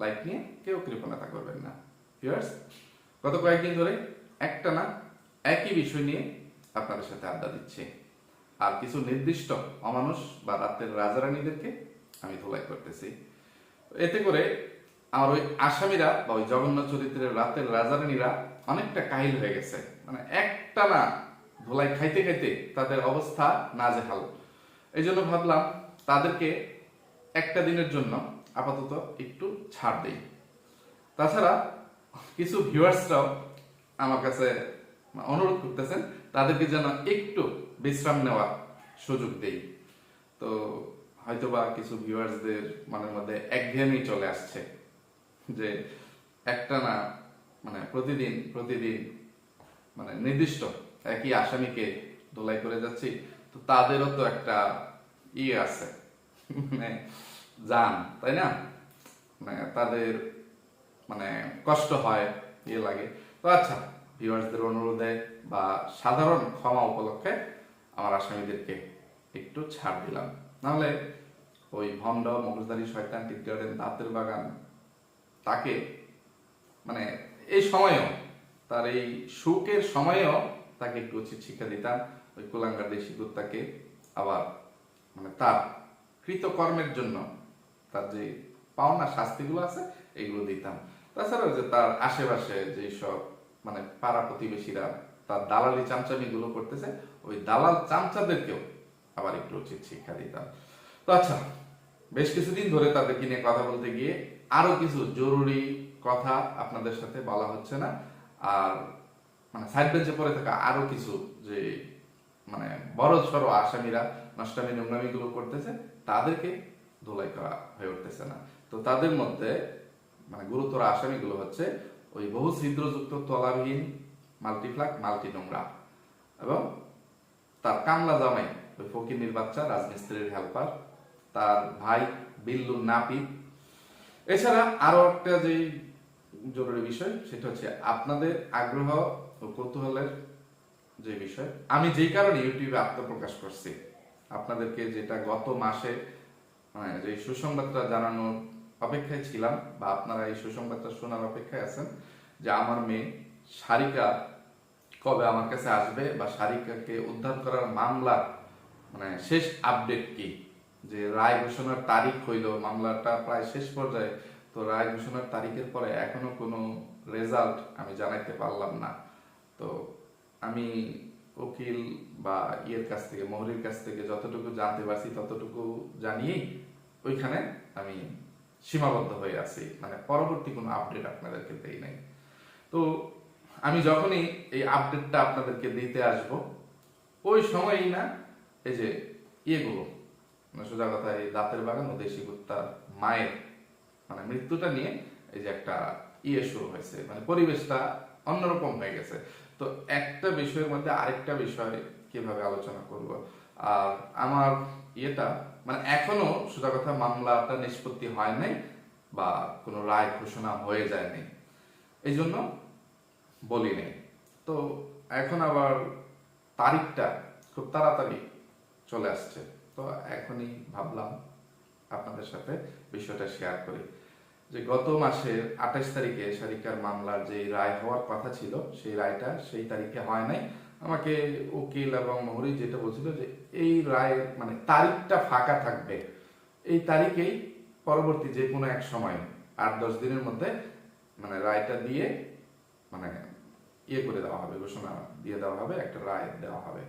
Like নিয়ে কেউ কৃপণতা করবেন না। ভিউয়ার্স গত কয়েকদিন ধরে একটা না, একই বিষয় নিয়ে আপনাদের সাথে আড্ডা দিচ্ছি। আর কিছু নির্দিষ্ট অমানুষ বা রাতের রাজারানীদেরকে আমি ধোলাই করতেছি। এতে করে আমার ওই আসামিরা বা ওই জঘন্য চরিত্রের রাতের রাজারানীরা অনেকটা কাহিল হয়ে গেছে। মানে একটা না, ধোলাই খাইতে খাইতে তাদের অবস্থা না নাজেহাল। এই জন্য ভাবলাম তাদেরকে একটা দিনের জন্য আপাতত একটু ছাড় দেই। তাছাড়া কিছু ভিউয়ার্সরাও আমার কাছে অনুরোধ করতেছেন, তাদেরকে যেন একটু বিশ্রাম নেওয়ার সুযোগ দেই। তো হয়তোবা কিছু ভিউয়ার্সদের মনের মধ্যে একঘেয়েমি চলে আসছে যে একটা না মানে প্রতিদিন প্রতিদিন মানে নির্দিষ্ট একই আসামিকে ধোলাই করে যাচ্ছি, তো তাদেরও তো একটা ইয়ে আছে। মানে যান, তাই না? মানে তাদের মানে কষ্ট হয় ইয়ে লাগে। তো আচ্ছা ভিউয়ার্সদের অনুরোধে বা সাধারণ ক্ষমা উপলক্ষে আমার আসামিদেরকে একটু ছাড় দিলাম। নাহলে ওই ভণ্ড, মগজদারি, শয়তান টিক গার্ডেন দাঁতের বাগান, তাকে মানে এই সময়েও, তার এই সুখের সময়েও তাকে একটু উচিত শিক্ষা দিতাম। ওই কুলাঙ্গার দেশি কুত্তাকে আবার মানে তার কৃতকর্মের জন্য তার যে পাওনা শাস্তিগুলো আছে এগুলো দিতাম। তাছাড়াও যে তার আশেপাশে যে সব মানে পাড়া প্রতিবেশীরা তার দালালি চামচামি গুলো করতেছে, ওই দালাল চামচাদেরকেও আবার একটু উচিত শিক্ষা দিতাম। তো আচ্ছা বেশ কিছুদিন ধরে তাদেরকে নিয়ে কথা বলতে গিয়ে আরও কিছু জরুরি কথা আপনাদের সাথে বলা হচ্ছে না। আর মানে সাইড বেঞ্চে পড়ে থাকা আরও কিছু যে মানে বড় সড়ো আসামিরা, নষ্টামি নোংরামি গুলো করতেছে, তাদেরকে ধোলাই করা হয়ে উঠতেছে না। তো তাদের মধ্যে মানে গুরুতর আসামিগুলো হচ্ছে ওই বহু ছিদ্রযুক্ত তলাবিহীন মাল্টিফ্লাক মাল্টি নোংরা এবং তার কামলা জামাই, ওই ফকির বাচ্চা, রাজমিস্ত্রির হেল্পার তার ভাই বিল্লু নাপিত এছাড়া আরও একটা যে জরুরি বিষয়, সেটা হচ্ছে আপনাদের আগ্রহ ও কৌতূহলের যে বিষয়, আমি যেই কারণে ইউটিউবে আত্মপ্রকাশ করছি, আপনাদেরকে যেটা গত মাসে মানে যে সুসংবাদটা জানানোর অপেক্ষায় ছিলাম বা আপনারা এই সুসংবাদটা শোনার অপেক্ষায় আছেন যে আমার মেয়ে সারিকা কবে আমার কাছে আসবে বা সারিকাকে উদ্ধার করার মামলার মানে শেষ আপডেট কি? যে রায় ঘোষণার তারিখ হইল, মামলাটা প্রায় শেষ পর্যায়ে, তো রায় ঘোষণার তারিখের পরে এখনও কোনো রেজাল্ট আমি জানাইতে পারলাম না। তো আমি উকিল বা ইয়ের কাছ থেকে, মহরির কাছ থেকে যতটুকু জানতে পারছি, ততটুকু জানিয়েই ওইখানে আমি সীমাবদ্ধ হয়ে আছি। মানে পরবর্তী কোনো আপডেট আপনাদেরকে দেই নাই। তো আমি যখনই এই আপডেটটা আপনাদেরকে দিতে আসব, ওই সময়ই না, এই যে ইয়েগুলো মানে সোজা কথা, এই দাঁতের বাগান ও দেশি কুত্তার মায়ের মানে মৃত্যুটা নিয়ে এই যে একটা ইয়ে শুরু হয়েছে। মানে পরিবেশটা অন্যরকম হয়ে গেছে। তো একটা বিষয়ের মধ্যে আরেকটা বিষয় কীভাবে আলোচনা করব? আর আমার ইয়েটা মানে এখনও সোজা কথা মামলাটা নিষ্পত্তি হয় নাই বা কোনো রায় ঘোষণা হয়ে যায়নি। এই জন্য বলি নাই। তো এখন আবার তারিখটা খুব তাড়াতাড়ি চলে আসছে। তো এখনই ভাবলাম আপনাদের সাথে বিষয়টা শেয়ার করি। যে গত মাসের আঠাশ তারিখে সারিকার মামলার যে রায় হওয়ার কথা ছিল, সেই রায়টা সেই তারিখে হয় নাই। আমাকে উকিল এবং মহরি যেটা বলছিল যে এই রায় মানে তারিখটা ফাঁকা থাকবে। এই তারিখেই পরবর্তী যে কোনো এক সময় আট দশ দিনের মধ্যে মানে রায়টা দিয়ে মানে ইয়ে করে দেওয়া হবে, ঘোষণা দিয়ে দেওয়া হবে, একটা রায় দেওয়া হবে।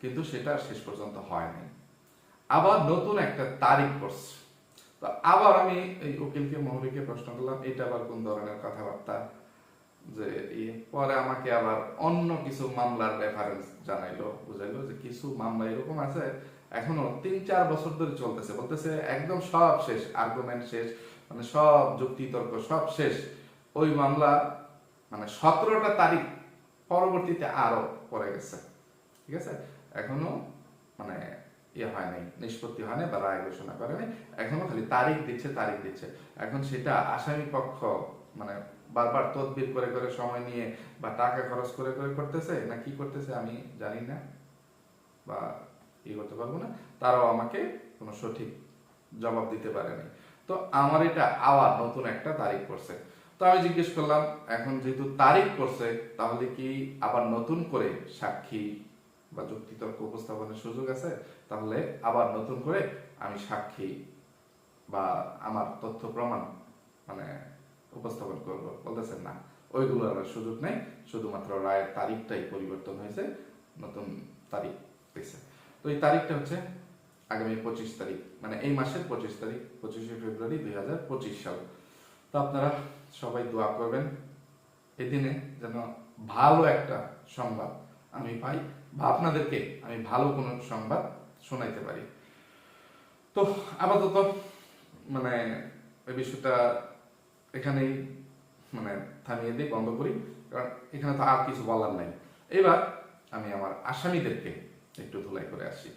কিন্তু সেটা শেষ পর্যন্ত হয়নি আবার নতুন একটা তারিখ করছে আবার আমি এই উকিলকে মহরিকে প্রশ্ন করলাম, এটা আবার কোন ধরনের কথাবার্তা? যে পরে আমাকে আবার অন্য কিছু মামলার রেফারেন্স জানাইলো, বুঝাইলো যে কিছু মামলা এরকম আছে, এখনও তিন চার বছর ধরে চলতেছে। বলতেছে একদম সব শেষ আর্গুমেন্ট শেষ মানে সব যুক্তি তর্ক সব শেষ। ওই মামলা মানে সতেরোটা তারিখ পরবর্তীতে আরও পড়ে গেছে। ঠিক আছে? এখনও মানে ইয়ে হয় নাই, নিষ্পত্তি হয় নাই বা রায় ঘোষণা করে নাই। এখনও খালি তারিখ দিচ্ছে তারিখ দিচ্ছে। এখন সেটা আসামি পক্ষ মানে বারবার তদবির করে করে সময় নিয়ে বা টাকা খরচ করে করে করতেছে না কি করতেছে আমি জানি না বা ই করতে পারব না। তারাও আমাকে কোনো সঠিক জবাব দিতে পারেনি তো আমার এটা আবার নতুন একটা তারিখ পড়ছে। তো আমি জিজ্ঞেস করলাম, এখন যেহেতু তারিখ পড়ছে, তাহলে কি আবার নতুন করে সাক্ষী বা যুক্তিতর্ক উপস্থাপনের সুযোগ আছে, তাহলে আবার নতুন করে আমি সাক্ষী বা আমার তথ্য প্রমাণ মানে উপস্থাপন করব। বলতেছেন না ওইগুলো আর সুযোগ নেই, শুধুমাত্র রায়ের তারিখটাই পরিবর্তন হয়েছে, নতুন তারিখ পেয়েছে। তো এই তারিখটা হচ্ছে আগামী পঁচিশ তারিখ মানে এই মাসের পঁচিশ তারিখ, পঁচিশে ফেব্রুয়ারি দুই হাজার পঁচিশ সাল। তো আপনারা সবাই দোয়া করবেন, এদিনে যেন ভালো একটা সংবাদ আমি পাই। বা আপনাদেরকে আমি ভালো কোনো সংবাদ শোনাইতে পারি। তো আপাতত মানে এই বিষয়টা এখানেই মানে থামিয়ে দিই, বন্ধ করি। কারণ এখানে তো আর কিছু বলার নাই। এবার আমি আমার আসামিদেরকে একটু ধুলাই করে আসি।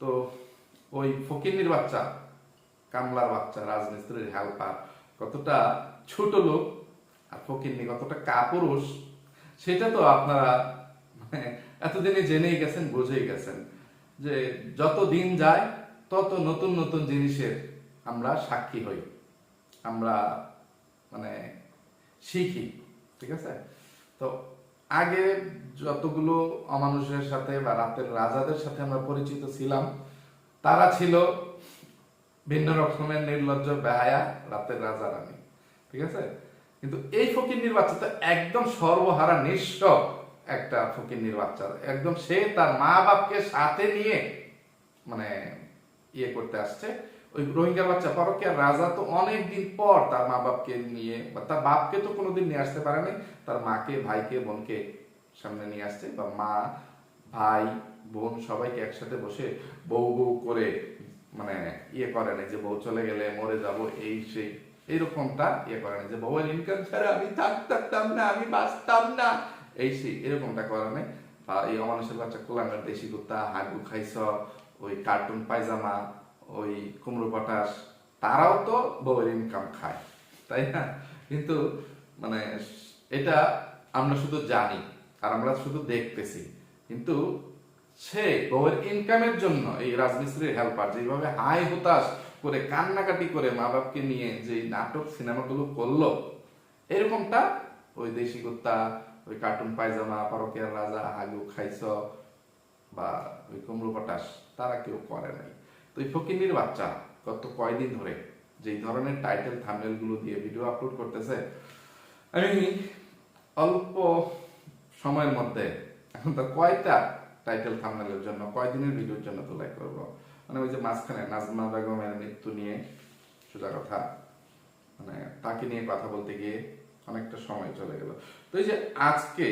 তো ওই ফকিন্নির বাচ্চা, কামলার বাচ্চা, রাজমিস্ত্রির হেল্পার, কতটা ছোট লোক আর ফকিন্নি কতটা কাপুরুষ, সেটা তো আপনারা মানে এতদিনে জেনেই গেছেন, বুঝেই গেছেন যে যত দিন যায়, তত নতুন নতুন জিনিসের আমরা সাক্ষী হই। আমরা মানে শিখি, ঠিক আছে? তো আগে যতগুলো অমানুষের সাথে বা রাতের রাজাদের সাথে আমরা পরিচিত ছিলাম, তারা ছিল ভিন্ন রকমের নির্লজ্জ বেহায়া রাতের রাজা রানী ঠিক আছে? কিন্তু এই ফকিন্নির বাচ্চা তো একদম সর্বহারা নিঃস্ব একটা ফকিন্নির বাচ্চা। একদম সে তার মা বাপকে সাথে নিয়ে মানে ইয়ে করতে আসছে। ওই রোহিঙ্গা বাচ্চা পরকিয়ার রাজা তো অনেক দিন পর তার মা বাপকে নিয়ে, বা তার বাপকে তো কোনোদিন নিয়ে আসতে পারেনি, তার মাকে, ভাইকে, বোনকে সামনে নিয়ে আসছে, বা মা, ভাই, বোন সবাইকে একসাথে বসে বউ বউ করে মানে ইয়ে করে না যে বউ চলে গেলে মরে যাব, এই সেই, এইরকমটা ইয়ে করে না, যে বউয়ের ইনকাম ছাড়া আমি থাক থাকতাম না, আমি বাঁচতাম না। এই সেই এরকমটা করে নাই। এই অমানুষের বাচ্চা কোলাঙ্গার দেশি কুত্তা হাগু খাইছ, ওই কার্টুন পায়জামা, ওই কুমড়ো পটাশ, তারাও তো বউয়ের ইনকাম খায়, তাই না? কিন্তু মানে এটা আমরা শুধু জানি আর আমরা শুধু দেখতেছি। কিন্তু সে বউয়ের ইনকামের জন্য এই রাজমিস্ত্রির হেল্পার যেভাবে হাই হতাশ করে কান্নাকাটি করে মা বাপকে নিয়ে যে নাটক, সিনেমাগুলো করল, এরকমটা ওই দেশি কুত্তা ওই কার্টুন পায়জামা পরকিয়ার রাজা হাগু খাইছ বা ওই কুমড়ো পটাশ, তারা কেউ করে নাই। তো এই ফকিনির বাচ্চা, গত কয়দিন ধরে যে ধরনের টাইটেল থাম্বনেলগুলো দিয়ে ভিডিও আপলোড করতেছে, আমি অল্প সময়ের মধ্যে এখন তো কয়টা টাইটেল থাম্বনেলের জন্য, কয়দিনের ভিডিওর জন্য তোলাই করব? মানে ওই যে মাঝখানে নাজমা বেগমের মৃত্যু নিয়ে সোজা কথা মানে তাকে নিয়ে কথা বলতে গিয়ে অনেকটা সময় চলে গেল। তো এই যে আজকে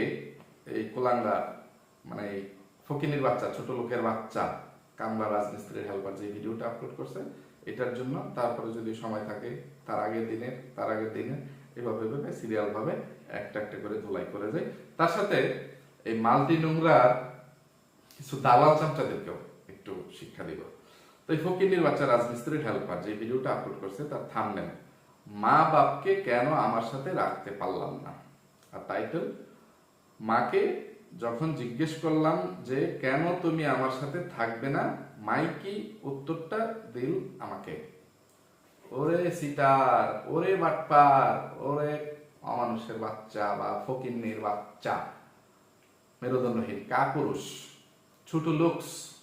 এই কোলাঙ্গা মানে এই ফকিনির বাচ্চা, ছোট লোকের বাচ্চা কামলা রাজমিস্ত্রির হেল্পার যে ভিডিওটা আপলোড করছে, এটার জন্য তারপরে যদি সময় থাকে, তার আগের দিনের, তার আগের দিনে এভাবে এভাবে সিরিয়াল ভাবে একটা একটা করে ধুলাই করে যায় তার সাথে এই মাল্টি নোংরার কিছু দালাল চামচাদেরকেও একটু শিক্ষা দিব। তো এই ফকিনির বাচ্চা রাজমিস্ত্রির হেল্পার যে ভিডিওটা আপলোড করছে, তার থামনেল মা বাপকে কেন আমার সাথে রাখতে পারলাম না? আর টাইটেল মাকে যখন জিজ্ঞেস করলাম যে, কেন তুমি আমার সাথে থাকবে না? মাইকি উত্তরটা দিল আমাকে? ওরে সিটার, ওরে বাটপার, ওরে অমানুষের বাচ্চা বা ফকিন্নির বাচ্চা, মেরুদণ্ডহীন কাপুরুষ, ছোট লুকস,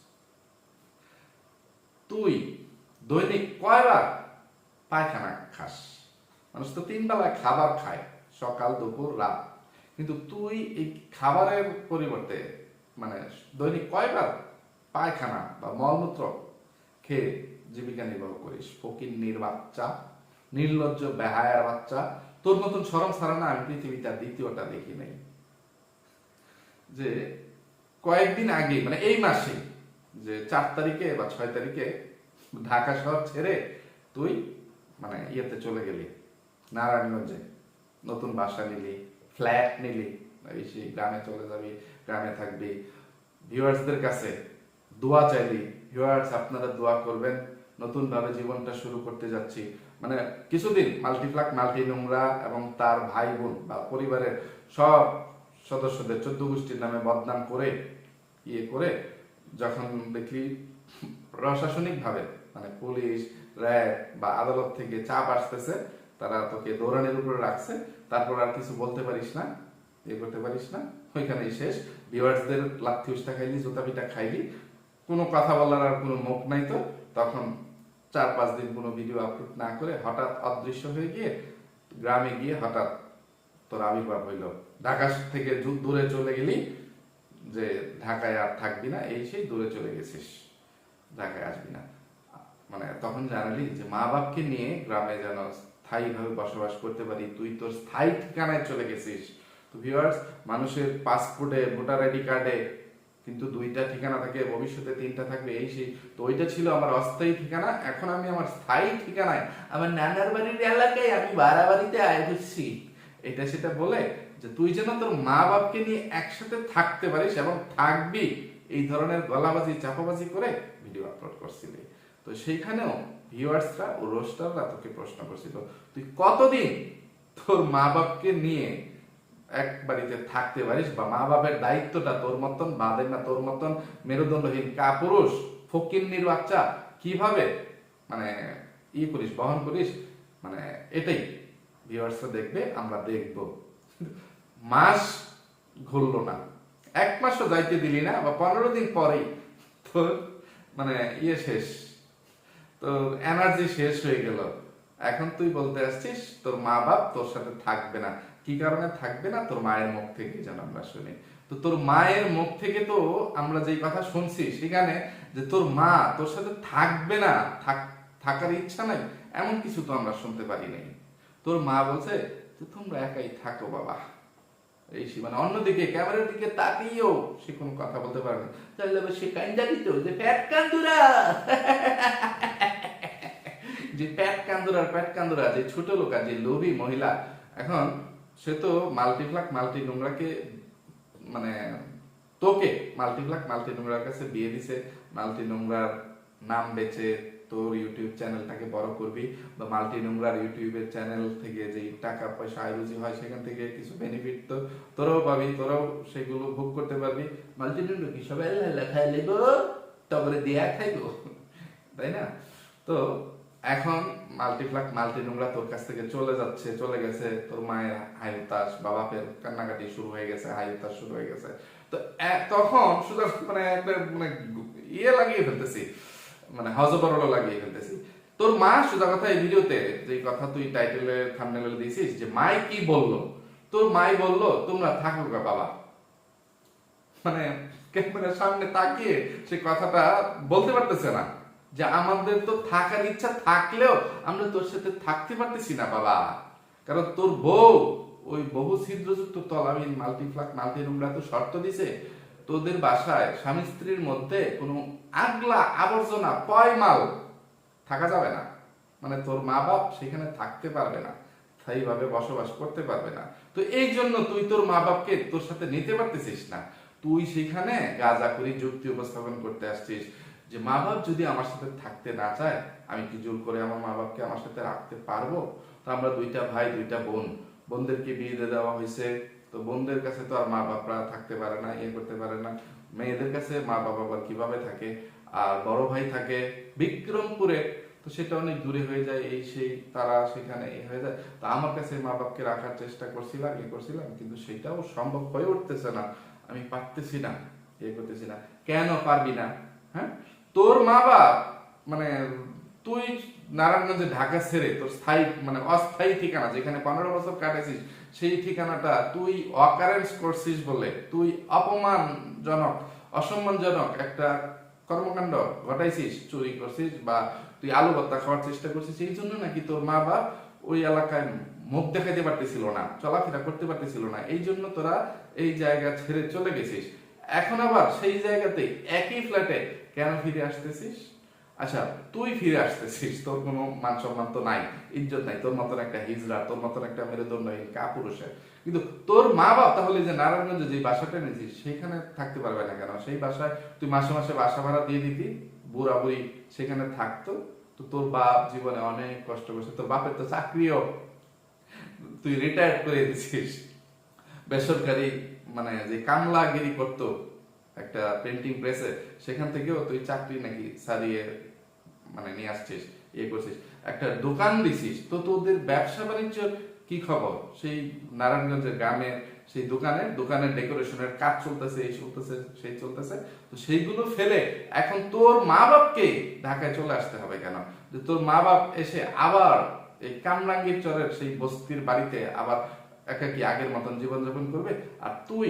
তুই দৈনিক কয়বার পায়খানা খাস। মানুষ তো তিন বেলায় খাবার খায়, সকাল, দুপুর, রাত। কিন্তু তুই এই খাবারের পরিবর্তে মানে দৈনিক কয়বার পায়খানা বা মলমূত্র খেয়ে জীবিকা নির্বাহ করিস? ফকির বাচ্চা, নির্লজ্জ বেহায়ার বাচ্চা। তোর মতন সরম সারানা আমি পৃথিবীতে আর দ্বিতীয়টা দেখি নাই। যে কয়েকদিন আগে মানে এই মাসে যে চার তারিখে বা ছয় তারিখে ঢাকা শহর ছেড়ে তুই মানে ইয়েতে চলে গেলি, নারায়ণগঞ্জে। নতুন বাসা নিলি ফ্ল্যাট নিলি সেই গ্রামে চলে যাবি, গ্রামে থাকবি। ভিউয়ার্সদের কাছে দোয়া চাইলি, ভিউয়ার্স আপনারা দোয়া করবেন নতুন ভাবে জীবনটা শুরু করতে যাচ্ছি। মানে কিছুদিন মাল্টিপ্লাক মাল্টি নোংরা এবং তার ভাই বোন বা পরিবারের সব সদস্যদের চোদ্দ গোষ্ঠীর নামে বদনাম করে ইয়ে করে যখন দেখি প্রশাসনিক ভাবে মানে পুলিশ র্যাব বা আদালত থেকে চাপ আসতেছে, তারা তোকে দৌড়ানির উপরে রাখছে, তারপর আর কিছু বলতে পারিস না, এ করতে পারিস না, ওইখানেই শেষ। ভিউয়ার্সদের লাথি উস্তা খাইলি, জুতা পিটা খাইলি, কোনো কথা বলার আর কোনো মুখ নাই তো। তখন চার পাঁচ দিন কোনো ভিডিও আপলোড না করে হঠাৎ অদৃশ্য হয়ে গিয়ে গ্রামে গিয়ে হঠাৎ তোর আবির্ভাব হইল। ঢাকা থেকে দূরে চলে গেলি যে ঢাকায় আর থাকবি না, এই সেই দূরে চলে গেছিস। ঢাকায় আসবি না। মানে তখন জানালি যে মা বাপকে নিয়ে গ্রামে যেন স্থায়ীভাবে বসবাস করতে পারি, তুই তোর স্থায়ী ঠিকানায় চলে গেছিস। তো ভিউয়ার্স মানুষের পাসপোর্টে ভোটার আইডি কার্ডে কিন্তু দুইটা ঠিকানা থাকে, ভবিষ্যতে তিনটা থাকবে, এই সেই। তো ওইটা ছিল আমার অস্থায়ী ঠিকানা, এখন আমি আমার স্থায়ী ঠিকানায়, আমার নানার বাড়ির এলাকায় আমি বাড়াবাড়িতে আয় হচ্ছি এটা সেটা বলে যে তুই যেন তোর মা বাপকে নিয়ে একসাথে থাকতে পারিস এবং থাকবি, এই ধরনের গলাবাজি, চাপাবাজি করে ভিডিও আপলোড করছিলি। তো সেইখানেও ভিউয়ার্সরা ও রোস্টাররা তোকে প্রশ্ন করছিল, তুই কতদিন তোর মা বাপকে নিয়ে এক বাড়িতে থাকতে পারিস বা মা বাপের দায়িত্বটা তোর মতন বাঁধে না তোর মতন মেরুদণ্ডহীন কাপুরুষ, ফকিন্নির বাচ্চা, কীভাবে মানে ই করিস, বহন করিস? মানে এটাই ভিউয়ার্সরা দেখবে, আমরা দেখব। মাস ঘুরলো না। এক মাসও যাইতে দিলি না বা পনেরো দিন পরেই তোর মানে ইয়ে শেষ। তোর এনার্জি শেষ হয়ে গেল। এখন তুই বলতে আসছিস, তোর মা বাপ তোর সাথে থাকবে না। কি কারণে থাকবে না? তোর মায়ের মুখ থেকে যেন আমরা শুনি। তো তোর মায়ের মুখ থেকে তো আমরা যেই কথা শুনছি সেখানে যে তোর মা তোর সাথে থাকবে না, থাক- থাকার ইচ্ছা নাই, এমন কিছু তো আমরা শুনতে পারি নাই। তোর মা বলছে তোমরা একাই থাকো বাবা। এই মানে অন্যদিকে, ক্যামেরার দিকে তাকিয়েও সে কোনো কথা বলতে পারে না। তাহলে সে কান্দা দিত যে প্যাট কান্দুরা। যে প্যাট কান্দুরার প্যাট কান্দুরা, যে ছোট লোক, যে লোভী মহিলা, এখন সে তো মাল্টিপ্লাক মাল্টি নোংরাকে মানে তোকে মাল্টিপ্লাক মাল্টি নোংরার কাছে বিয়ে দিছে মাল্টি নোংরার নাম বেচে তোর ইউটিউব চ্যানেলটাকে বড় করবি বা মাল্টি নোংরার ইউটিউবের চ্যানেল থেকে যে টাকা, পয়সা, আয়, রুজি হয়, সেখান থেকে কিছু বেনিফিট তো তোরাও পাবি, তোরাও সেগুলো ভোগ করতে পারবি। মাল্টি নোংরা কি সবাই লেখা লেগো তবে দেয়া খাইবো। তাই না? তো এখন মাল্টিপ্লাক মাল্টি নোংরা তোর কাছ থেকে চলে যাচ্ছে, চলে গেছে তোর মায়ের হাই হতাশ, বা বাপের কান্নাকাটি শুরু হয়ে গেছে হতাশ শুরু হয়ে গেছে। তো তখন শুধু মানে একটা মানে ইয়ে লাগিয়ে ফেলতেছি। মানে হজবরল লাগিয়ে ফেলতেছি। তোর মা সুদা কথা এই ভিডিওতে যে কথা তুই টাইটেলে থাম্বনেলে দিয়েছিস যে মাই কি বলল? তোর মাই বলল, তোমরা থাকো গা বাবা। মানে ক্যামেরার সামনে তাকিয়ে সে কথাটা বলতে পারতেছে না। যে আমাদের তো থাকার ইচ্ছা থাকলেও আমরা তোর সাথে থাকতে পারতেছি না বাবা। কারণ তোর বউ, ওই বহু ছিদ্রযুক্ত তলাবিন মাল্টিফ্লাক মাল্টি নোংরা তো শর্ত দিছে তোদের বাসায় স্বামী স্ত্রীর মধ্যে কোনো আগলা আবর্জনা, পয়মাল থাকা যাবে না। মানে তোর মা বাপ সেখানে থাকতে পারবে না, স্থায়ীভাবে বসবাস করতে পারবে না। তো এই জন্য তুই তোর মা বাপকে তোর সাথে নিতে পারতেছিস না। তুই সেখানে গাজা করি যুক্তি উপস্থাপন করতে আসছিস যে, মা বাপ যদি আমার সাথে থাকতে না চায়, আমি কি জোর করে আমার মা বাপকে আমার সাথে রাখতে পারব? তো আমরা দুইটা ভাই, দুইটা বোন, বোনদেরকে বিয়ে দেওয়া হয়েছে। তো বোনদের কাছে তো আর মা বাপরা থাকতে পারে না ইয়ে করতে পারে না। মেয়েদের কাছে মা বাবা আবার কীভাবে থাকে? আর বড় ভাই থাকে বিক্রমপুরে, তো সেটা অনেক দূরে হয়ে যায়, এই সেই, তারা সেখানে এ হয়ে যায়। তো আমার কাছে মা বাপকে রাখার চেষ্টা করছিলাম ইয়ে করছিলাম, কিন্তু সেটাও সম্ভব হয়ে উঠতেছে না। আমি পারতেছি না ইয়ে করতেছি না। কেন পারবি না? হ্যাঁ? তোর মা বাপ মানে তুই নারায়ণগঞ্জে ঢাকা ছেড়ে তোর স্থায়ী মানে অস্থায়ী ঠিকানা, যেখানে পনেরো বছর কাটাইছিস সেই ঠিকানাটা তুই অকারেন্স করছিস বলে, তুই অপমানজনক, অসম্মানজনক একটা কর্মকাণ্ড ঘটাইছিস, চুরি করছিস বা তুই আলু ভর্তা খাওয়ার চেষ্টা করছিস এই জন্য নাকি তোর মা বাপ ওই এলাকায় মুখ দেখাতে পারতেছিল না, চলাফেরা করতে পারতেছিল না, এই জন্য তোরা এই জায়গা ছেড়ে চলে গেছিস। এখন আবার সেই জায়গাতে একই ফ্ল্যাটে কেন ফিরে আসতেছিস? আচ্ছা তুই ফিরে আসতেছিস, তোর কোনো মান সম্মান তো নাই, ইজ্জত নাই, তোর মতন একটা হিজড়া, তোর মতন একটা মেরুদণ্ডহীন কাপুরুষের কিন্তু তোর মা বাপ তাহলে যে নারায়ণগঞ্জে যে বাসাটা নিয়েছিস সেখানে থাকতে পারবে না কেন? সেই বাসায় তুই মাসে মাসে বাসা ভাড়া দিয়ে দিতি বুড়া বুড়ি সেখানে থাকতো, তো তোর বাপ জীবনে অনেক কষ্ট করছে। তোর বাপের তো চাকরিও তুই রিটায়ার করে দিছিস। বেসরকারি মানে যে কামলাগিরি করতো একটা প্রিন্টিং প্রেসে সেখান থেকেও তুই চাকরি নাকি সারিয়ে মানে নিয়ে আসছিস ইয়ে করছিস। একটা দোকান দিছিস, তো তোদের ব্যবসা বাণিজ্য কি খবর? সেই নারায়ণগঞ্জের গ্রামের সেই দোকানে, দোকানের ডেকোরেশনের কাজ চলতেছে, এই চলতেছে, সেই চলতেছে। তো সেইগুলো ফেলে এখন তোর মা বাপকে ঢাকায় চলে আসতে হবে কেন? যে তোর মা বাপ এসে আবার এই কামরাঙ্গীর চরের সেই বস্তির বাড়িতে আবার একা কি আগের মতন জীবনযাপন করবে? আর তুই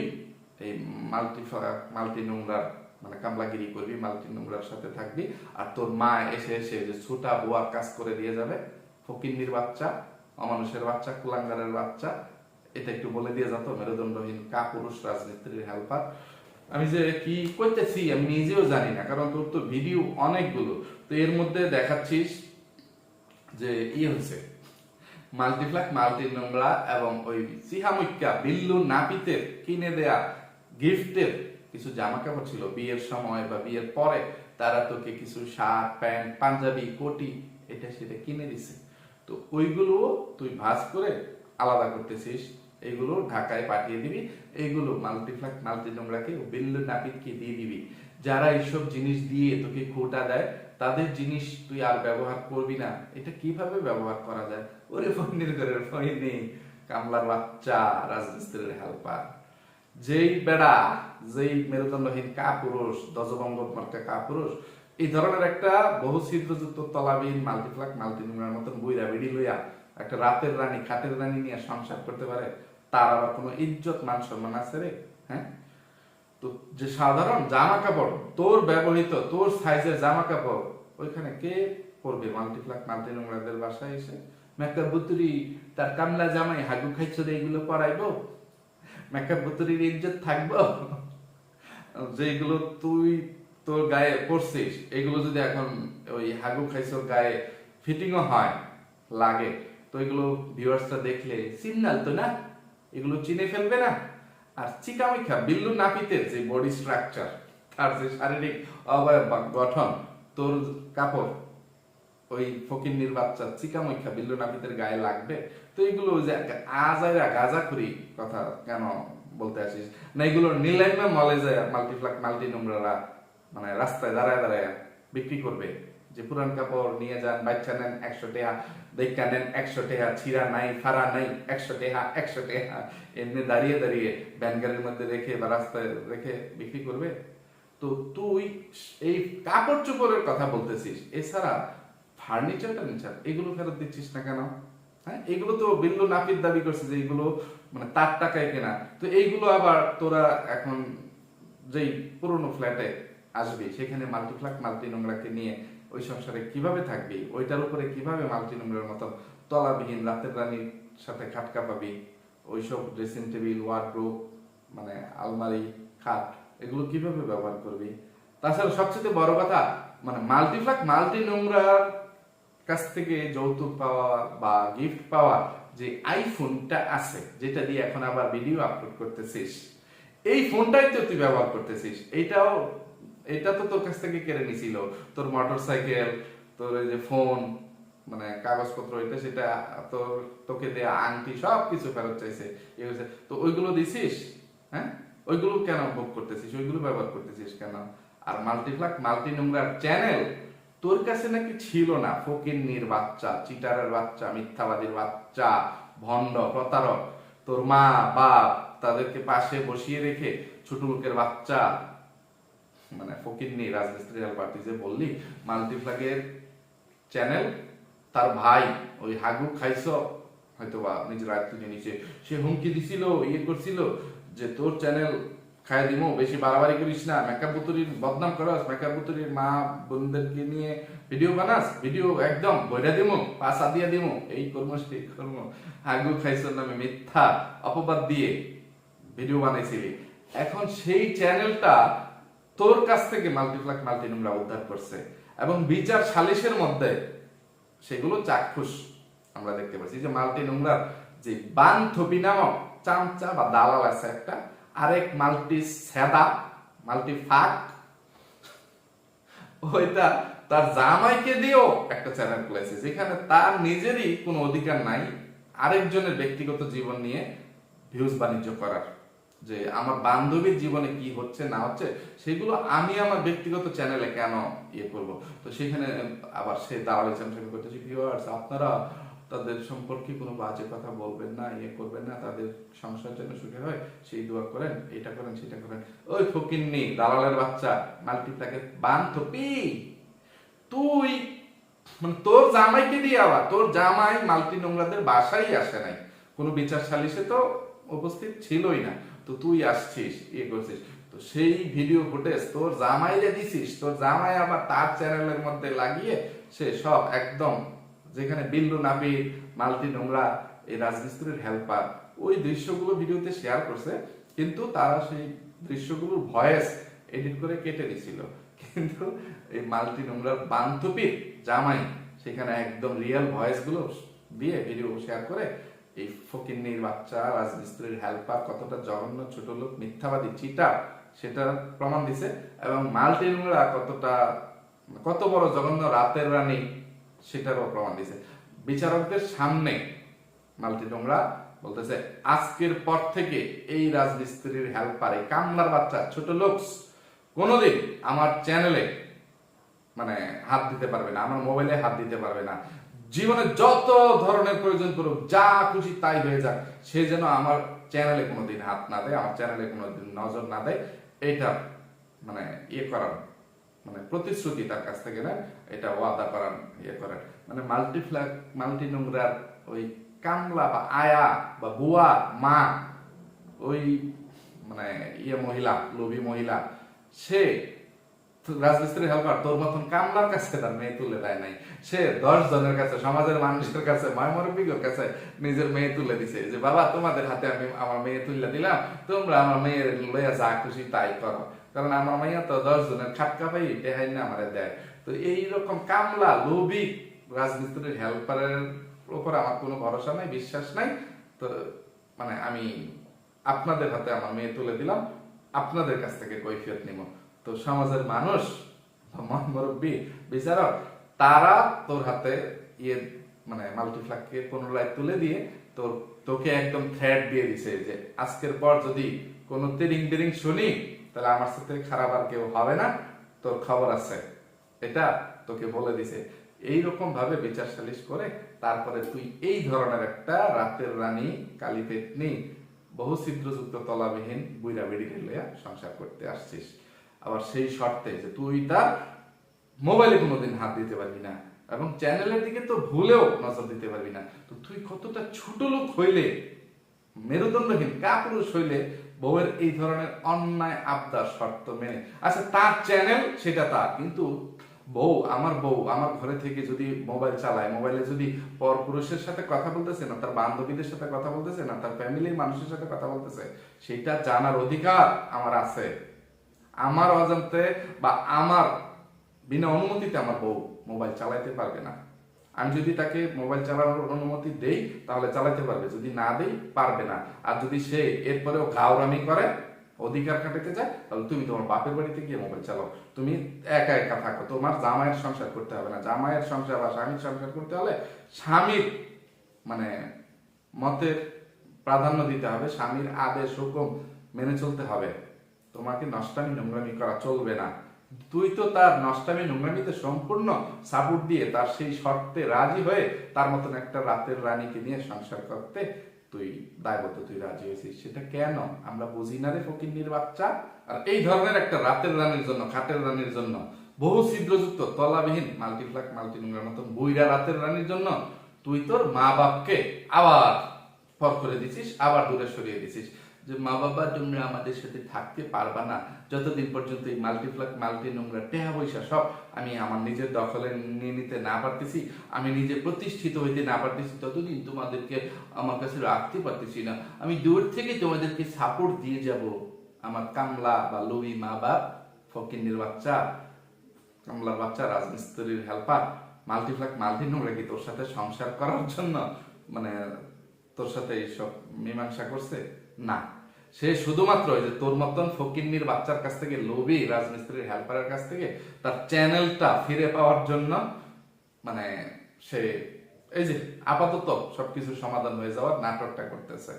এই মাল্টি মাল্টি নোংরার মানে কামলাগিরি করবি মাল্টি নোংরার সাথে থাকবি, আর তোর মা এসে এসে যে ছোটা বুয়ার কাজ করে দিয়ে যাবে, ফকিন্নির বাচ্চা, অমানুষের বাচ্চা, কুলাঙ্গারের বাচ্চা, এটা একটু বলে দিয়ে যেত মেরুদণ্ডহীন কাপুরুষ রাজনীতির হেল্পার আমি যে কি করতেছি আমি নিজেও জানি না, কারণ তোর তো ভিডিও অনেকগুলো, তো এর মধ্যে দেখাচ্ছিস যে ই হচ্ছে মাল্টিপ্লাক মাল্টি নোংরা এবং ওই সিহামুক্কা বিল্লু নাপিতের, কিনে দেয়া গিফটের কিছু জামা কাপড় ছিল, বিয়ের সময় বা বিয়ের পরে তারা তোকে কিছু শার্ট, প্যান্ট, পাঞ্জাবি, কোটি এটা সেটা কিনে দিছে। তো ওইগুলো তুই ভাঁজ করে আলাদা করতেছিস, এগুলো ঢাকায় পাঠিয়ে দিবি, এইগুলো মাল্টিপ্লাক মাল্টি নোংরাকে বিল্লু নাপিতকে দিয়ে দিবি। যারা এইসব জিনিস দিয়ে তোকে খোটা দেয়, তাদের জিনিস তুই আর ব্যবহার করবি না। এটা কীভাবে ব্যবহার করা যায়? ওরে ফন্ডির ঘরের ফইনি কামলার বাচ্চা, রাজমিস্ত্রির হেল্পার যেই বেড়া, যেই মেরুদণ্ডহীন কাপুরুষ দজবঙ্গ মার্কা কাপুরুষ, এই ধরনের একটা বহু ছিদ্রযুক্ত তলাবিহীন মাল্টিপ্লাক মাল্টি নোংরার মতন বইরা বেড়ি লইয়া একটা রাতের রানী, খাটের রানী নিয়ে সংসার করতে পারে, তার আবার কোনো ইজ্জত, মান সম্মান আছে রে? হ্যাঁ? তো যে সাধারণ জামা কাপড় তোর ব্যবহৃত, তোর সাইজের জামা কাপড় ওইখানে কে পরবে? মাল্টিপ্লাক মাল্টি নোংরাদের বাসায় এসে? মেকআপ বুতুরি তার কামলা জামাই হাগু খাইছো এইগুলো পরাইবো? মেকআপ ইজ্জত থাকব? যেগুলো তুই তোর গায়ে পরছিস, এগুলো যদি এখন ওই হাগু খাইছোর গায়ে ফিটিংও হয়, লাগে, তো এগুলো ভিউয়ার্সটা দেখলে সিগনাল তো না? এগুলো চিনে ফেলবে না? আর চিকামিকা বিল্লু নাপিতের যে বডি স্ট্রাকচার তার যে শারীরিক অবয়ব গঠন, তোর কাপড় ওই ফকিন্নির বাচ্চা চিকা চিকামৈখা বিল্লু নাপিতের গায়ে লাগবে। তো এগুলো যে আজাইরা গাজাখুরি কথা কেন বলতে আসিস? না, এগুলো নীলাইমে মলে যায় মাল্টিপ্লাক মাল্টি নোংরারা মানে রাস্তায় দাঁড়ায় দাঁড়ায় বিক্রি করবে। যে পুরান কাপড় নিয়ে যান, বাচ্চা নেন একশো টেহা, দেখা নেন একশো টেহা, ছিঁড়া নাই, ফাড়া নাই, একশো টেহা একশো টেহা, এমনি দাঁড়িয়ে দাঁড়িয়ে ব্যানগাড়ির মধ্যে রেখে বা রাস্তায় রেখে বিক্রি করবে। তো তুই এই কাপড় চোপড়ের কথা বলতেছিস, এছাড়া ফার্নিচার টার্নিচার এগুলো ফেরত দিচ্ছিস না কেন? হ্যাঁ? এগুলো তো বিল্লু নাপিত দাবি করছে যে এগুলো মানে তার টাকায় কেনা। তো এইগুলো আবার তোরা এখন যেই পুরনো ফ্ল্যাটে আসবি, সেখানে মাল্টিফ্ল্যাট মাল্টি নোংরাকে নিয়ে ওই সংসারে কীভাবে থাকবি? ওইটার উপরে কীভাবে মাল্টি নোংরার মতো তলাবিহীন রাতের রানীর সাথে খাটকা পাবি? ওইসব ড্রেসিং টেবিল ওয়ার্ডরোব মানে আলমারি, খাট, এগুলো কীভাবে ব্যবহার করবি? তাছাড়া সবচেয়ে বড় কথা মানে মাল্টিফ্লাক মাল্টি নোংরার কাছ থেকে যৌতুক পাওয়া বা গিফট পাওয়া যে আইফোনটা আছে, যেটা দিয়ে এখন আবার ভিডিও আপলোড করতেছিস, এই ফোনটাই তো তুই ব্যবহার করতেছিস। এইটাও, এটা তো তোর কাছ থেকে কেড়ে নিছিল। তোর মোটর সাইকেল তোর যে ফোন মানে কাগজপত্র, এটা সেটা তোর, তোকে দেয়া আংটি সব কিছু ফেরত চাইছে। তো ওইগুলো দিছিস? হ্যাঁ? ওইগুলো কেন ভোগ করতেছিস? ওইগুলো ব্যবহার করতেছিস কেন? আর মাল্টিপ্লাক মাল্টি নোংরার চ্যানেল তোর কাছে নাকি ছিল না ফকিন্নির বাচ্চা, চিটারের বাচ্চা, মিথ্যাবাদীর বাচ্চা, ভণ্ড, প্রতারক। তোর মা, বাপ তাদেরকে পাশে বসিয়ে রেখে ছোট মুখের বাচ্চা। মানে ফকিন্নি রাজমিস্ত্রি হেল্পার তুই যে বললি, মাল্টিপ্লাগের চ্যানেল, তার ভাই ওই হাগু খাইছ হয়তো বা নিজের আয়ত্ত নিচে সে হুমকি দিছিল ইয়ে করছিল যে তোর চ্যানেল খাই দিমো, বেশি বাড়াবাড়ি করিস না। মেকআপ বুতুরির বদনাম করাস, মেকআপ বুতুরির মা বোনদেরকে নিয়ে ভিডিও বানাস, ভিডিও একদম বইটা দিমো, পাশা দিয়ে দিমো। এই কর্ম, সেই কর্ম। হাগু খাইছর নামে মিথ্যা অপবাদ দিয়ে ভিডিও বানাইছিলি। এখন সেই চ্যানেলটা তোর কাছ থেকে মাল্টিপ্লাক মাল্টি নোংরা উদ্ধার করছে এবং বিচার সালিশের মধ্যে সেগুলো চাক্ষুষ আমরা দেখতে পাচ্ছি। যে মাল্টি নোংরার যে বানথপি নামক চামচা বা দালাল আছে একটা আরেক মাল্টি সেদা মাল্টি ফাক ওইটা তার জামাইকে দিয়েও একটা চ্যানেল খুলেছে, যেখানে তার নিজেরই কোনো অধিকার নাই, আরেকজনের ব্যক্তিগত জীবন নিয়ে ভিউজ বাণিজ্য করার। যে আমার বান্ধবীর জীবনে কি হচ্ছে, না হচ্ছে, সেগুলো আমি আমার ব্যক্তিগত চ্যানেলে কেন ইয়ে করব? তো সেখানে আবার সে দাঁড়ালে চ্যানেল করতেছি ভিউয়ার্স আপনারা তাদের সম্পর্কে কোনো বাজে কথা বলবেন না ইয়ে করবেন না, তাদের সংসার যেন সুখে হয়, সেই দোয়া করেন, এটা করেন, সেটা করেন। ওই ফকিন্নি, দালালের বাচ্চা মাল্টিপ্লাকে বান্ধবী! তুই মানে তোর জামাইকে দিয়ে আবার, তোর জামাই মাল্টি নোংরাদের বাসাই আসে নাই। কোনো বিচার সালিশে তো উপস্থিত ছিলই না। তো তুই আসছিস ইয়ে করছিস। তো সেই ভিডিও ফুটেজ তোর জামাইরে দিছিস, তোর জামাই আবার তার চ্যানেলের মধ্যে লাগিয়ে সে সব একদম যেখানে বিল্লু নাবির মাল্টি নোংরা, এই রাজমিস্ত্রির হেল্পার, ওই দৃশ্যগুলো ভিডিওতে শেয়ার করছে, কিন্তু তারা সেই দৃশ্যগুলোর ভয়েস এডিট করে কেটে দিছিল। কিন্তু এই মাল্টি নোংরার বান্ধবীর জামাই, সেখানে একদম রিয়েল ভয়েসগুলো দিয়ে ভিডিও শেয়ার করে, এই ফকিন্নির বাচ্চা, রাজমিস্ত্রির হেল্পার, কতটা জঘন্য ছোট লোক, মিথ্যাবাদী চিটা সেটা প্রমাণ দিছে। এবং মাল্টি নোংরা কতটা, কত বড় জঘন্য রাতের রানী সেটারও প্রমাণ দিছে। বিচারকদের সামনে মাল্টি নোংরা বলতেছে, আজকের পর থেকে এই রাজমিস্ত্রির হেল্পার কামলার বাচ্চা, ছোট লোক কোনোদিন আমার চ্যানেলে মানে হাত দিতে পারবে না, আমার মোবাইলে হাত দিতে পারবে না। জীবনে যত ধরনের প্রয়োজন করুক যা খুশি তাই হয়ে যাক। সে যেন আমার চ্যানেলে কোনোদিন হাত না দেয়, আমার চ্যানেলে কোনোদিন নজর না দেয়, এটা মানে ইয়ে করার মানে প্রতিশ্রুতি তার কাছ থেকে না, এটা ওয়াদা করার ইয়ে করার। মানে মাল্টিফ্ল্যাক মাল্টি নোংরার ওই কামলা বা আয়া বা বুয়া, মা, ওই মানে ইয়ে মহিলা, লোভী মহিলা, সে রাজমিস্ত্রি হেল্পার তোর মতন কামলার কাছে তার মেয়ে তুলে দেয় নাই। সে দশ জনের কাছে, সমাজের মানুষের কাছে ময়মরবিকের কাছে নিজের মেয়ে তুলে দিছে। যে, বাবা, তোমাদের হাতে আমি আমার মেয়ে তুলে দিলাম, তোমরা আমার মেয়ের লইয়া যা খুশি তাই করো। কারণ আমার মেয়ে তো দশ জনের খাটকা পাই টেহাই না আমারে দেয়। তো এই রকম কামলা, লোভী রাজমিস্ত্রির হেল্পারের উপর আমার কোনো ভরসা নাই, বিশ্বাস নাই। তো মানে আমি আপনাদের হাতে আমার মেয়ে তুলে দিলাম, আপনাদের কাছ থেকে কৈফিয়ত নিব। তো সমাজের মানুষ, মন মুরব্বী, বিচারক, তারা তোর হাতে ইয়ে মানে মাল্টিফ্লাককে পুনরায় তুলে দিয়ে তোর, তোকে একদম থ্রেড দিয়ে দিছে যে, আজকের পর যদি কোনো তিরিং বিরিং শুনি তাহলে আমার সাথে খারাপ আর কেউ হবে না। তোর খবর আছে। এটা তোকে বলে দিছে। এইরকম ভাবে বিচার সালিশ করে তারপরে তুই এই ধরনের একটা রাতের রানী কালী পেতনি বহু ছিদ্রযুক্ত তলাবিহীন বুইরা বেড়ি লইয়া সংসার করতে আসছিস। আবার সেই শর্তে যে তুই তার মোবাইলে কোনোদিন হাত দিতে পারবি না এবং চ্যানেলের দিকে তো ভুলেও নজর দিতে পারবি না। তো তুই কতটা ছোট লোক হইলে, মেরুদণ্ডহীন কাপুরুষ হইলে বউয়ের এই ধরনের অন্যায়, আবদার, শর্ত মেনে। আচ্ছা তার চ্যানেল সেটা তার, কিন্তু বউ, আমার বউ, আমার ঘরে থেকে যদি মোবাইল চালায় মোবাইলে যদি পর পুরুষের সাথে কথা বলতেছে না, তার বান্ধবীদের সাথে কথা বলতেছে না, তার ফ্যামিলির মানুষের সাথে কথা বলতেছে, সেটা জানার অধিকার আমার আছে। আমার অজান্তে বা আমার বিনা অনুমতিতে আমার বউ মোবাইল চালাইতে পারবে না। আমি যদি তাকে মোবাইল চালানোর অনুমতি দেই, তাহলে চালাতে পারবে। যদি না দেই, পারবে না। আর যদি সে এরপরেও গাওরামি করে, অধিকার খাটাতে চায়, তাহলে তুমি তোমার বাপের বাড়িতে গিয়ে মোবাইল চালাও। তুমি একা একা থাকো। তোমার জামাইয়ের সংসার করতে হবে না। জামাইয়ের সংসার বা স্বামীর সংসার করতে হলে স্বামীর মানে মতের প্রাধান্য দিতে হবে। স্বামীর আদেশ, হুকুম মেনে চলতে হবে। তোমাকে নষ্টামি, নোংরামি করা চলবে না। তুই তো তার নষ্টামি নোংরামিতে সম্পূর্ণ সাপোর্ট দিয়ে তার সেই শর্তে রাজি হয়ে তার মতন একটা রাতের রানীকে নিয়ে সংসার করতে তুই দায়বদ্ধ, তুই রাজি হয়েছিস। সেটা কেন? আমরা বুঝি না রে ফকিন্নির বাচ্চা। আর এই ধরনের একটা রাতের রানীর জন্য, খাটের রানীর জন্য, বহু ছিদ্রযুক্ত, তলাবিহীন, মাল্টিপ্লাক মাল্টি নোংরার মতন বইরা রাতের রানীর জন্য তুই তোর মা বাপকে আবার পর করে দিছিস, আবার দূরে সরিয়ে দিছিস। যে মা বাবা তোমরা আমাদের সাথে থাকতে পারবা না। যতদিন পর্যন্ত এই মাল্টিপ্লাক মাল্টি নোংরা টেহা পয়সা সব আমি আমার নিজের দখলে নিয়ে নিতে না পারতেছি, আমি নিজে প্রতিষ্ঠিত হইতে না পারতেছি, ততদিন তোমাদেরকে আমার কাছে রাখতে পারতেছি না। আমি দূর থেকে তোমাদেরকে সাপোর্ট দিয়ে যাব। আমার কামলা বা লুই মা বাপ, ফকিন্নির বাচ্চা, কামলার বাচ্চা, রাজমিস্ত্রির হেল্পার মাল্টিফ্লাক মাল্টি নোংরা কি তোর সাথে সংসার করার জন্য? মানে তোর সাথে এইসব মীমাংসা করছে? না। সে শুধুমাত্র যে তোর মতন ফকিন্নির বাচ্চার কাছ থেকে লোভী রাজমিস্ত্রির হেল্পারের কাছ থেকে তার চ্যানেলটা ফিরে পাওয়ার জন্য মানে সে, এই যে আপাতত সবকিছু সমাধান হয়ে যাওয়ার নাটকটা করতেছে।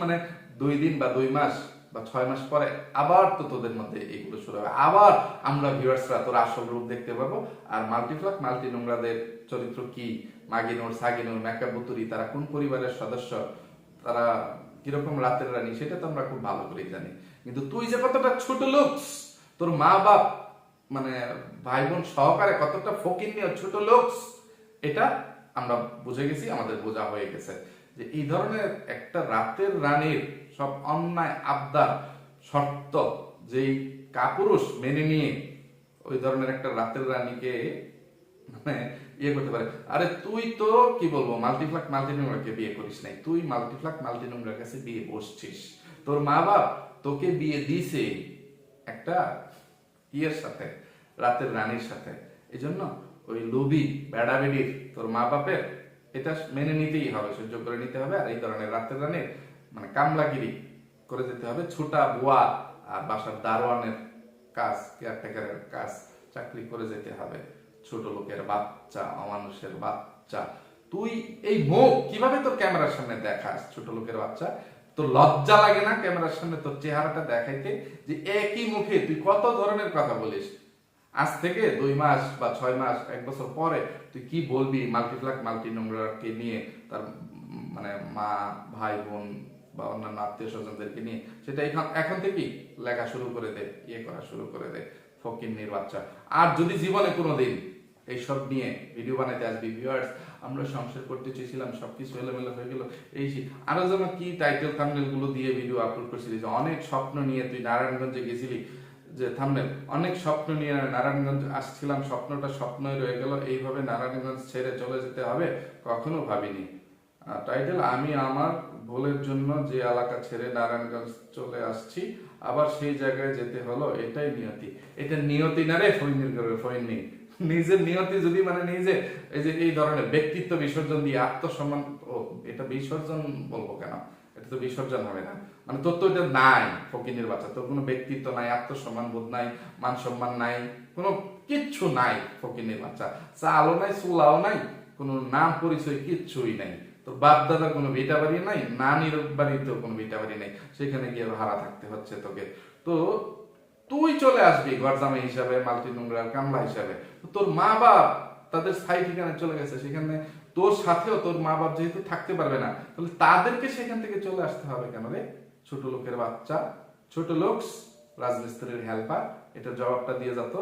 মানে দুই দিন বা দুই মাস বা ছয় মাস পরে আবার তো তোদের মধ্যে এগুলো শুরু হবে। আবার আমরা ভিউয়ার্সরা তোর আসল রূপ দেখতে পাবো। আর মাল্টিফ্লাক, মাল্টি নোংরাদের চরিত্র কি? মাগিনুর, সাগিনুর মেকাবুতুরি তারা কোন পরিবারের সদস্য? তারা কীরকম রাতের রানী, সেটা তো আমরা খুব ভালো করেই জানি। কিন্তু তুই যে কতটা ছোট লোকস তোর মা বাপ মানে ভাই বোন সহকারে কতটা ফকির নিয়ে ছোট লোকস এটা আমরা বুঝে গেছি, আমাদের বোঝা হয়ে গেছে। যে এই ধরনের একটা রাতের রানীর সব অন্যায়, আবদার, শর্ত, যেই কাপুরুষ মেনে নিয়ে ওই ধরনের একটা রাতের রানীকে মানে ইয়ে করতে পারে। আরে তুই তো, কি বলব, মাল্টিফ্লাক মাল্টি নোংরাকে বিয়ে করিস নাই। তুই মাল্টিফ্লাক মাল্টি নোংরার কাছে বিয়ে বসছিস। তোর মা বাপ তোকে বিয়ে দিছে একটা ইয়ের সাথে, রাতের রানীর সাথে। এই জন্য ওই লুবি বেড়া বেড়ির তোর মা বাপের এটা মেনে নিতেই হবে, সহ্য করে নিতে হবে। আর এই ধরনের রাতের রানীর মানে কামলাগিরি করে যেতে হবে। ছোটা বুয়া আর বাসার দারোয়ানের কাজ কেয়ারটেকারের কাজ, চাকরি করে যেতে হবে। ছোট লোকের বাচ্চা, অমানুষের বাচ্চা। তুই এই মুখ কীভাবে তোর ক্যামেরার সামনে দেখাস ছোট লোকের বাচ্চা? তোর লজ্জা লাগে না ক্যামেরার সামনে তোর চেহারাটা দেখাইতে? যে একই মুখে তুই কত ধরনের কথা বলিস? আজ থেকে দুই মাস বা ছয় মাস, এক বছর পরে তুই কি বলবি মাল্টিপ্লাক, মাল্টি নোংরাকে নিয়ে? তার মানে মা, ভাই, বোন বা অন্যান্য আত্মীয় স্বজনদেরকে নিয়ে? সেটা এখন এখন থেকেই লেখা শুরু করে দে ইয়ে করা শুরু করে দে, ফকিন্নির বাচ্চা। আর যদি জীবনে কোনোদিন এইসব নিয়ে ভিডিও বানাইতে আসবি ভিউয়ার্স আমরা সংসার করতে চেয়েছিলাম, সবকিছু এলোমেলো হয়ে গেল। এই আরও যেন কি টাইটেল থাম্বনেলগুলো দিয়ে ভিডিও আপলোড করছিলি, যে অনেক স্বপ্ন নিয়ে তুই নারায়ণগঞ্জে গেছিলি, যে থাম্বনেল অনেক স্বপ্ন নিয়ে নারায়ণগঞ্জ আসছিলাম, স্বপ্নটা স্বপ্নই রয়ে গেল, এইভাবে নারায়ণগঞ্জ ছেড়ে চলে যেতে হবে, কখনো ভাবিনি। টাইটেল আমি আমার ভুলের জন্য যে এলাকা ছেড়ে নারায়ণগঞ্জ চলে আসছি, আবার সেই জায়গায় যেতে হলো, এটাই নিয়তি। এটা নিয়তি না রে ফৈনির ফৈনি নিজের নিয়তি যদি মানে নিজে, এই যে এই ধরনের ব্যক্তিত্ব বিসর্জন দিয়ে আত্মসম্মান এটা বিসর্জন বলব কেন? এটা তো বিসর্জন হবে না। মানে তোর তো এটা নাই ফকিনের বাচ্চা তোর কোনো ব্যক্তিত্ব নাই, আত্মসম্মান বোধ নাই, মান সম্মান নাই, কোনো কিচ্ছু নাই ফকিনের বাচ্চা চালও নাই, চুলাও নাই, কোনো নাম পরিচয় কিচ্ছুই নাই। তোর বাপ দাদার কোনো ভিটা বাড়ি নাই, নানির বাড়িতেও কোনো ভিটা বাড়ি নাই। সেখানে গিয়ে ভাড়া থাকতে হচ্ছে তোকে। তো তুই চলে আসবি গরজামে হিসাবে মাল্টি নোংরার কামলা হিসাবে। তোর মা বাপ তাদের স্থায়ী ঠিকানায় চলে গেছে। সেখানে তোর সাথেও তোর মা বাপ যেহেতু থাকতে পারবে না, তাহলে তাদেরকে সেখান থেকে চলে আসতে হবে কেন রে? ছোট লোকের বাচ্চা, ছোট লোক রাজমিস্ত্রির হেল্পার এটা জবাবটা দিয়ে যেত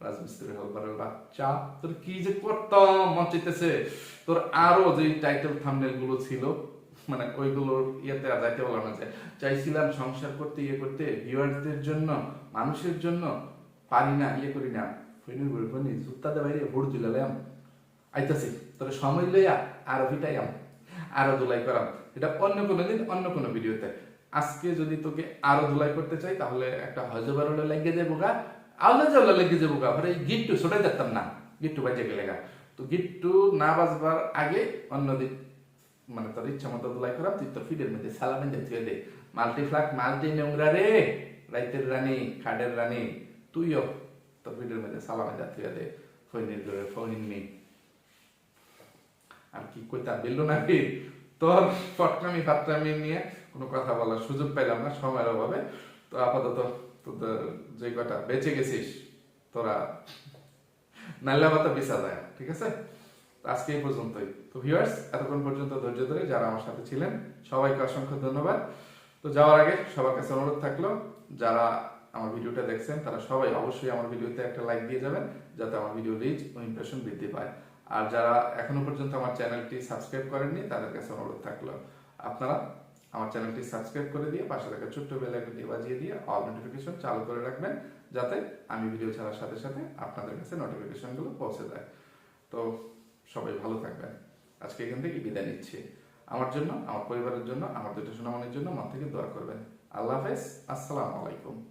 রাজমিস্ত্রির হেল্পারের বাচ্চা, তোর কি যে করতাম মন চাইতেছে তোর আরও যে টাইটেল থামনেলগুলো ছিল মানে ওইগুলোর ইয়েতে যাইতে বলা না চাইছিলাম সংসার করতে ইয়ে করতে ভিউয়ারদের জন্য, মানুষের জন্য পারি না ইয়ে করি না। ফইনি জুত্তাতে বাইরে ভোট তুলালাম আইতাছি, তোর সময় লইয়া আরও ভিটাইয়াম, আরও ধুলাই করাম। এটা অন্য কোনো দিন, অন্য কোনো ভিডিওতে। আজকে যদি তোকে আরও ধুলাই করতে চাই, তাহলে একটা হজবার হলে লেগে যাব গা। আউলে জাউলে লেগে যাব গা পরে গিট্টু ছোটাই যেতাম না। গিট্টু বাজে গেলে গা। তো গিট্টু না বাজবার আগে অন্যদিন মানে তোর ইচ্ছা মতো ধুলাই করাম, তুই তোর ফিডের মধ্যে সালামেন দিয়ে দে। মাল্টিফ্লাক মাল্টি নোংরা রে। রাইতের রানী খাডের রানী, তুইও তোর ফিডের মধ্যে সালামেন দিয়ে দে। ফইনির করে ফইনি আর কি কইতা বেললো না কি তোর ফটকামি ফাটকামি নিয়ে কোনো কথা বলার সুযোগ পাইলাম না, সময়ের অভাবে। তো আপাতত তোদের যে কটা বেঁচে গেছিস, তোরা নাল্লা পাতা বিছা যায়, ঠিক আছে? তো আজকে এই পর্যন্তই। তো ভিউয়ার্স এতক্ষণ পর্যন্ত ধৈর্য ধরে যারা আমার সাথে ছিলেন, সবাইকে অসংখ্য ধন্যবাদ। তো যাওয়ার আগে সবার কাছে অনুরোধ থাকল, যারা আমার ভিডিওটা দেখছেন, তারা সবাই অবশ্যই আমার ভিডিওতে একটা লাইক দিয়ে যাবেন, যাতে আমার ভিডিও রিচ ও ইমপ্রেশন বৃদ্ধি পায়। আর যারা এখনও পর্যন্ত আমার চ্যানেলটি সাবস্ক্রাইব করেননি, তাদের কাছে অনুরোধ থাকল, আপনারা আমার চ্যানেলটি সাবস্ক্রাইব করে দিয়ে পাশে থাকা ছোট্ট বেল আইকনটি বাজিয়ে দিয়ে অল নোটিফিকেশন চালু করে রাখবেন, যাতে আমি ভিডিও ছাড়ার সাথে সাথে আপনাদের কাছে নোটিফিকেশনগুলো পৌঁছে যায়। তো সবাই ভালো থাকবেন আজকে এখান থেকে বিদায় নিচ্ছি। আমার জন্য, আমার পরিবারের জন্য, আমার দুটো সুনামনের জন্য মন থেকে দোয়া করবেন। আল্লাহ হাফেজ। আসসালামু আলাইকুম।